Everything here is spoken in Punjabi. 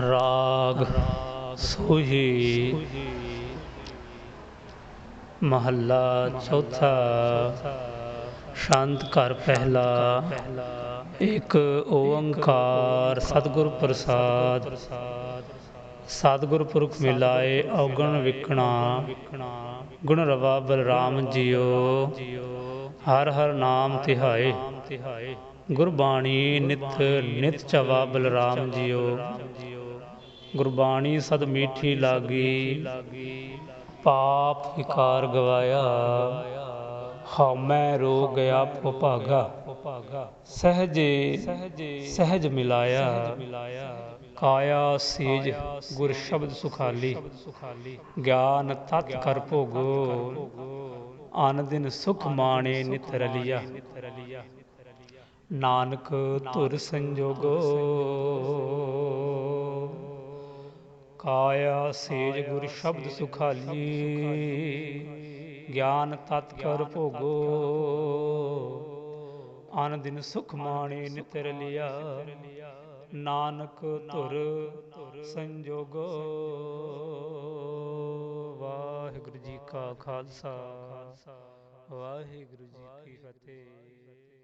ਰਾਗ ਸੋਹੀ ਮਹੱਲਾ ਚੌਥਾ। ਸ਼ਾਂਤ ਘਰ ਪਹਿਲਾ। ਇੱਕ ਓੰਕਾਰ ਸਤਿਗੁਰ ਪ੍ਰਸਾਦ। ਸਤਿਗੁਰ ਪੁਰਖ ਮਿਲਾਏ ਔਗਣ ਵਿਕਣਾ। ਗੁਣ ਰਵਾ ਬਲਰਾਮ ਜੀਓ। ਹਰ ਹਰ ਨਾਮ ਤਿਹਾਏ। ਗੁਰਬਾਣੀ ਨਿਤ ਨਿਤ ਚਵਾ ਬਲਰਾਮ ਜੀਓ। ਗੁਰਬਾਣੀ ਸਦ ਮੀਠੀ ਲਾਗੀ, ਪਾਪ ਵਿਕਾਰ ਗਵਾਇਆ। ਹਉਮੈ ਰੋ ਗਿਆ ਭੋਭਾਗਾ ਸਹਜੇ ਸਹਜ ਮਿਲਾਇਆ। ਕਾਇਆ ਸੇਜ ਗੁਰ ਸ਼ਬਦ ਸੁਖਾਲੀ, ਗਿਆਨ ਤਤ ਕਰ ਭੋਗੋ। ਆਨ ਦਿਨ ਸੁਖ ਮਾਣੇ ਨਿਤ ਰਲਿਆ। ਨਾਨਕ ਧੁਰ ਸੰਜੋਗੋ। ਕਾਇਆ ਸੇਜ ਗੁਰ ਸ਼ਬਦ ਸੁਖਾਲੀ। ਗਿਆਨ ਤਤ ਕਰ ਭੋਗੋ। ਅਨ ਦਿਨ ਸੁਖ ਮਾਣੇ ਨਿਤਰ ਲਿਆ। ਨਾਨਕ ਧੁਰ ਸੰਜੋਗੋ। ਵਾਹਿਗੁਰੂ ਜੀ ਕਾ ਖਾਲਸਾ। ਵਾਹਿਗੁਰੂ ਜੀ ਕੀ ਫਤਿਹ।